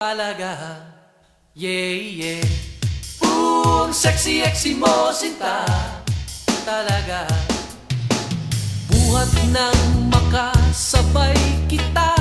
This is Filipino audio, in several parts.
talaga Yeah, yeah. Puro sexy-exy mo sinta. Talaga. Buhat nang makasabay kita.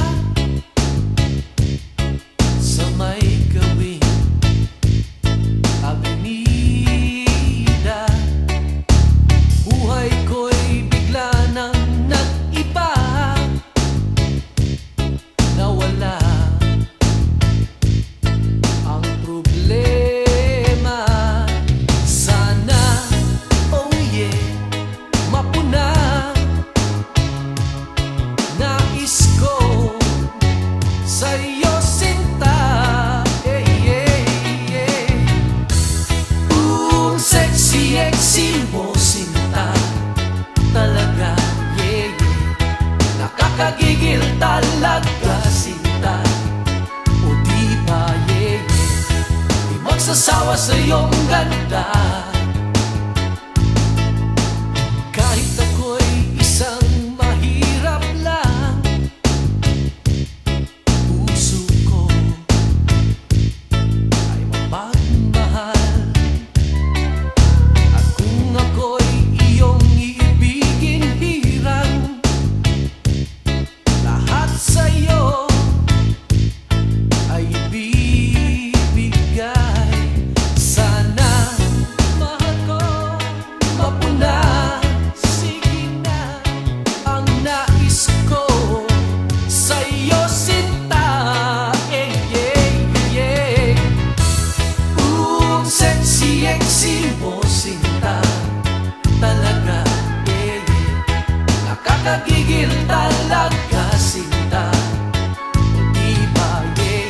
sa iyong ganda. mo sinta Talaga, eh, eh. Nakakagigil talaga sinta O diba, eh, eh.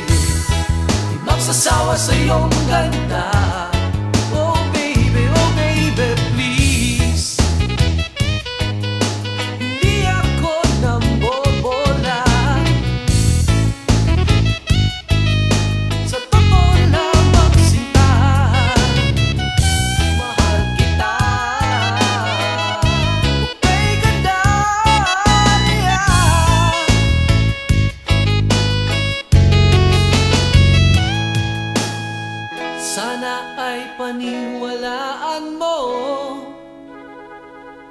Di magsasawa sa iyong ganda ay paniwalaan mo.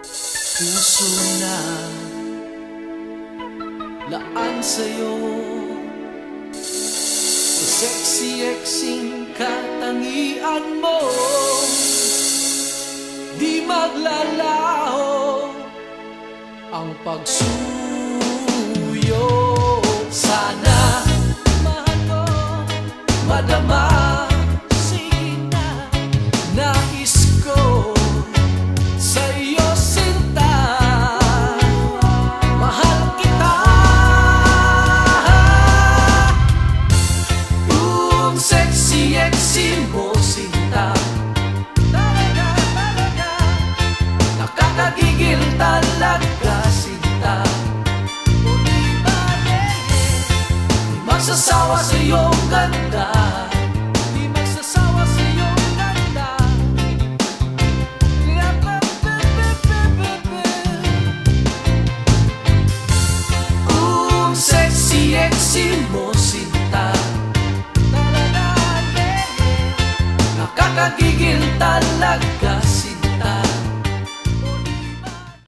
Puso na laan sa'yo. Sa sexy-exing katangian mo. Di maglalaho ang pagsuyo. Sana mahal ko madama Nakakagigil talaga sinta Magsasawa sa iyong ganda. pagiging talaga